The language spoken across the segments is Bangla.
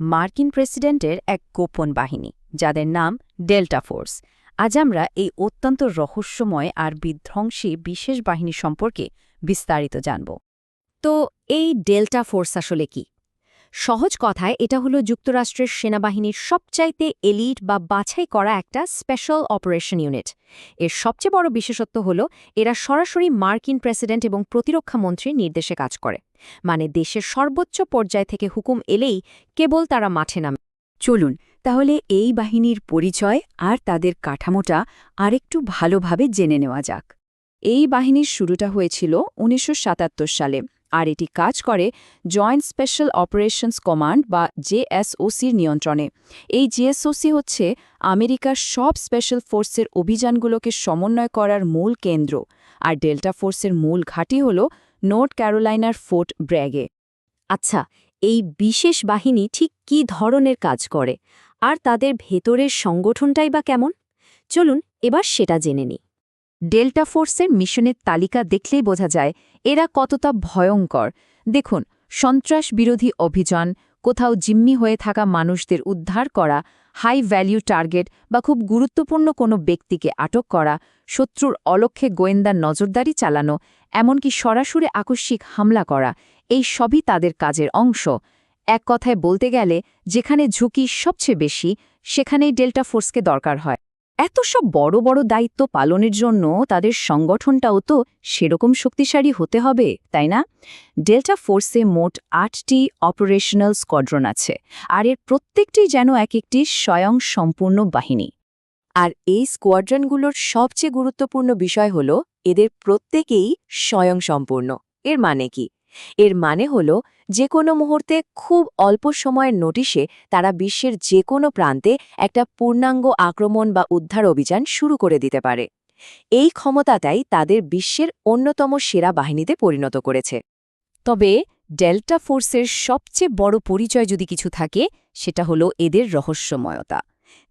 মার্কিন প্রেসিডেন্টের এক গোপন বাহিনী, যাদের নাম ডেল্টা ফোর্স। আজ আমরা এই অত্যন্ত রহস্যময় আর বিধ্বংসী বিশেষ বাহিনী সম্পর্কে বিস্তারিত জানব। তো এই ডেল্টা ফোর্স আসলে কি? সহজ কথায়, এটা হলো যুক্তরাষ্ট্রের সেনাবাহিনীর সবচাইতে এলিট বা বাছাই করা একটা স্পেশাল অপারেশন ইউনিট। এর সবচেয়ে বড় বিশেষত্ব হল, এরা সরাসরি মার্কিন প্রেসিডেন্ট এবং প্রতিরক্ষা মন্ত্রীর নির্দেশে কাজ করে। মানে দেশের সর্বোচ্চ পর্যায় থেকে হুকুম এলেই কেবল তারা মাঠে নামে। চলুন, তাহলে এই বাহিনীর পরিচয় আর তাদের কাঠামোটা আরেকটু ভালোভাবে জেনে নেওয়া যাক। এই বাহিনীর শুরুটা হয়েছিল উনিশশো সাতাত্তর সালে। আর এটি কাজ করে জয়েন্ট স্পেশাল অপারেশনস কমান্ড বা জেএসওসির নিয়ন্ত্রণে। এই জেএসওসি হচ্ছে আমেরিকার সব স্পেশাল ফোর্সের অভিযানগুলোকে সমন্বয় করার মূল কেন্দ্র। আর ডেল্টা ফোর্সের মূল ঘাঁটি হল নর্থ ক্যারোলাইনার ফোর্ট ব্র্যাগে আচ্ছা এই বিশেষ বাহিনী ঠিক কী ধরনের কাজ করে? আর তাদের ভেতরের সংগঠনটাই বা কেমন? চলুন এবার সেটা জেনে নিই। ডেল্টা ফোর্সের মিশনের তালিকা দেখলেই বোঝা যায় এরা কতটা ভয়ঙ্কর। দেখুন সন্ত্রাস বিরোধী অভিযান, কোথাও জিম্মি হয়ে থাকা মানুষদের উদ্ধার করা, হাই ভ্যালিউ টার্গেট বা খুব গুরুত্বপূর্ণ কোনো ব্যক্তিকে আটক করা, শত্রুর অলক্ষ্যে গোয়েন্দার নজরদারি চালানো, এমনকি সরাসরি আকস্মিক হামলা করা, এই সবই তাদের কাজের অংশ। এক কথায় বলতে গেলে, যেখানে ঝুঁকি সবচেয়ে বেশি, সেখানেই ডেল্টা ফোর্সকে দরকার হয়। এত সব বড় বড় দায়িত্ব পালনের জন্য তাদের সংগঠনটাও তো সেরকম শক্তিশালী হতে হবে, তাই না? ডেল্টা ফোর্সে মোট আটটি অপারেশনাল স্কোয়াড্রন আছে, আর এর প্রত্যেকটি যেন এক একটি স্বয়ং সম্পূর্ণ বাহিনী। আর এই স্কোয়াড্রনগুলোর সবচেয়ে গুরুত্বপূর্ণ বিষয় হল, এদের প্রত্যেকেই স্বয়ংসম্পূর্ণ। এর মানে কি? এর মানে হল যে কোনো মুহূর্তে খুব অল্প সময়ের নোটিশে তারা বিশ্বের যে কোনো প্রান্তে একটা পূর্ণাঙ্গ আক্রমণ বা উদ্ধার অভিযান শুরু করে দিতে পারে। এই ক্ষমতাটাই তাদের বিশ্বের অন্যতম সেরা বাহিনীতে পরিণত করেছে। তবে ডেল্টা ফোর্সের সবচেয়ে বড় পরিচয় যদি কিছু থাকে, সেটা হলো এদের রহস্যময়তা।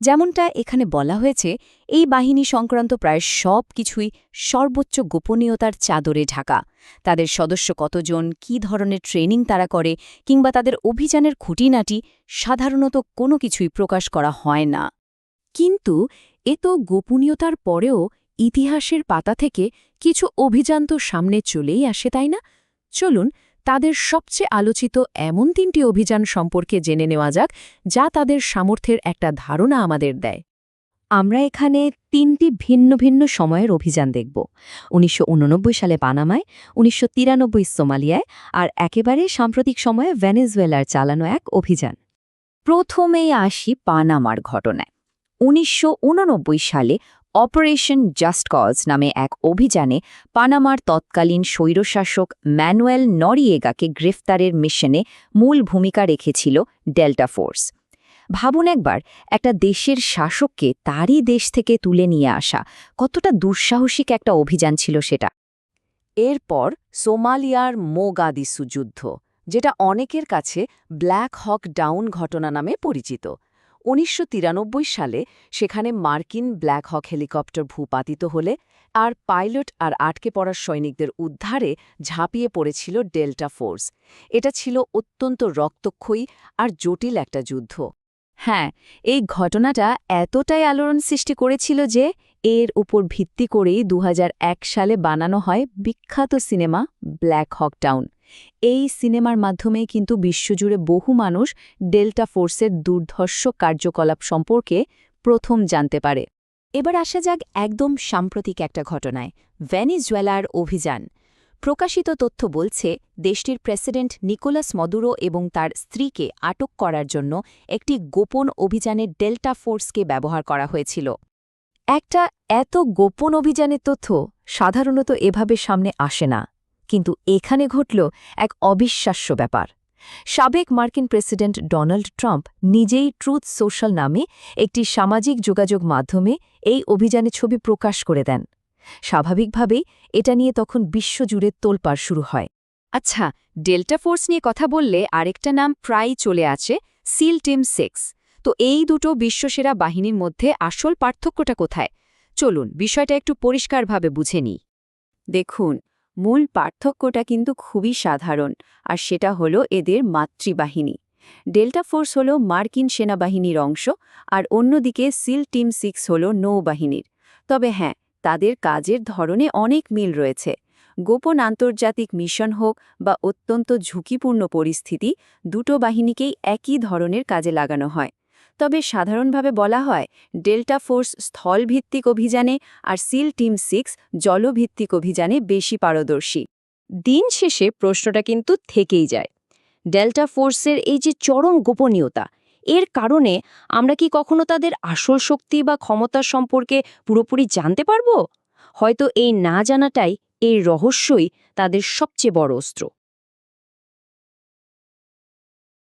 যেমনটা এখানে বলা হয়েছে, এই বাহিনী সংক্রান্ত প্রায় সব কিছুই সর্বোচ্চ গোপনীয়তার চাদরে ঢাকা। তাদের সদস্য কতজন, কি ধরনের ট্রেনিং তারা করে, কিংবা তাদের অভিযানের খুঁটিনাটি সাধারণত কোনো কিছুই প্রকাশ করা হয় না। কিন্তু এ তো গোপনীয়তার পরেও ইতিহাসের পাতা থেকে কিছু অভিযান তো সামনে চলেই আসে, তাই না? চলুন তাদের সবচেয়ে আলোচিত এমন তিনটি অভিযান সম্পর্কে জেনে নেওয়া যাক, যা তাদের সামর্থ্যের একটা ধারণা আমাদের দেয়। আমরা এখানে তিনটি ভিন্ন ভিন্ন সময়ের অভিযান দেখব। উনিশশো উননব্বই সালে পানামায়, উনিশশো তিরানব্বই সোমালিয়ায় আর একেবারে সাম্প্রতিক সময়ে ভেনেজুয়েলার চালানো এক অভিযান। প্রথমেই আসি পানামার ঘটনায়। উনিশশো উননব্বই সালে অপারেশন জাস্ট কজ নামে এক অভিযানে পানামার তৎকালীন স্বৈরশাসক ম্যানুয়েল নরিয়েগাকে গ্রেফতারের মিশনে মূল ভূমিকা রেখেছিল ডেল্টা ফোর্স। ভাবুন একবার, একটা দেশের শাসককে তারই দেশ থেকে তুলে নিয়ে আসা কতটা দুঃসাহসিক একটা অভিযান ছিল সেটা। এরপর সোমালিয়ার মোগাদিসু যুদ্ধ, যেটা অনেকের কাছে ব্ল্যাক হক ডাউন ঘটনা নামে পরিচিত। উনিশশো তিরানব্বই সালে সেখানে মার্কিন ব্ল্যাক হক হেলিকপ্টার ভূপাতিত হলে আর পাইলট আর আটকে পড়ার সৈনিকদের উদ্ধারে ঝাঁপিয়ে পড়েছিল ডেল্টা ফোর্স। এটা ছিল অত্যন্ত রক্তক্ষয়ী আর জটিল একটা যুদ্ধ। হ্যাঁ এই ঘটনাটা এতটাই আলোড়ন সৃষ্টি করেছিল যে এর উপর ভিত্তি করেই দু হাজার এক সালে বানানো হয় বিখ্যাত সিনেমা ব্ল্যাক হক টাউন। এই সিনেমার মাধ্যমে কিন্তু বিশ্বজুড়ে বহু মানুষ ডেল্টা ফোর্সের দুর্ধর্ষ কার্যকলাপ সম্পর্কে প্রথম জানতে পারে। এবার আসা যাক একদম সাম্প্রতিক একটা ঘটনায়, ভেনিজুয়েলার অভিযান। প্রকাশিত তথ্য বলছে, দেশটির প্রেসিডেন্ট নিকোলাস মদুরো এবং তার স্ত্রীকে আটক করার জন্য একটি গোপন অভিযানে ডেল্টা ফোর্সকে ব্যবহার করা হয়েছিল। একটা এত গোপন অভিযানের তথ্য সাধারণত এভাবে সামনে আসে না। কিন্তু এখানে ঘটল এক অবিশ্বাস্য ব্যাপার। সাবেক মার্কিন প্রেসিডেন্ট ডোনাল্ড ট্রাম্প নিজেই ট্রুথ সোশ্যাল নামে একটি সামাজিক যোগাযোগ মাধ্যমে এই অভিযানে ছবি প্রকাশ করে দেন। স্বাভাবিকভাবেই এটা নিয়ে তখন বিশ্বজুড়ে তোলপাড় শুরু হয়। আচ্ছা ডেল্টা ফোর্স নিয়ে কথা বললে আরেকটা নাম প্রায়ই চলে আছে সিল টিম সিক্স। তো এই দুটো বিশ্বসেরা বাহিনীর মধ্যে আসল পার্থক্যটা কোথায়? চলুন, বিষয়টা একটু পরিষ্কারভাবে বুঝে নিই। দেখুন মূল পার্থক্যটা কিন্তু খুবই সাধারণ, আর সেটা হলো এদের মাতৃবাহিনী। ডেল্টা ফোর্স হল মার্কিন সেনাবাহিনীর অংশ, আর অন্যদিকে সিল টিম সিক্স হল নৌবাহিনীর। তবে হ্যাঁ তাদের কাজের ধরনে অনেক মিল রয়েছে। গোপন আন্তর্জাতিক মিশন হোক বা অত্যন্ত ঝুঁকিপূর্ণ পরিস্থিতি, দুটো বাহিনীকেই একই ধরনের কাজে লাগানো হয়। তবে সাধারণভাবে বলা হয়, ডেল্টা ফোর্স স্থলভিত্তিক অভিযানে আর সিল টিম সিক্স জলভিত্তিক অভিযানে বেশি পারদর্শী। দিন শেষে প্রশ্নটা কিন্তু থেকেই যায়। ডেল্টা ফোর্সের এই যে চরম গোপনীয়তা, এর কারণে আমরা কি কখনো তাদের আসল শক্তি বা ক্ষমতা সম্পর্কে পুরোপুরি জানতে পারব? হয়তো এই না জানাটাই এই রহস্যই তাদের সবচেয়ে বড় অস্ত্র।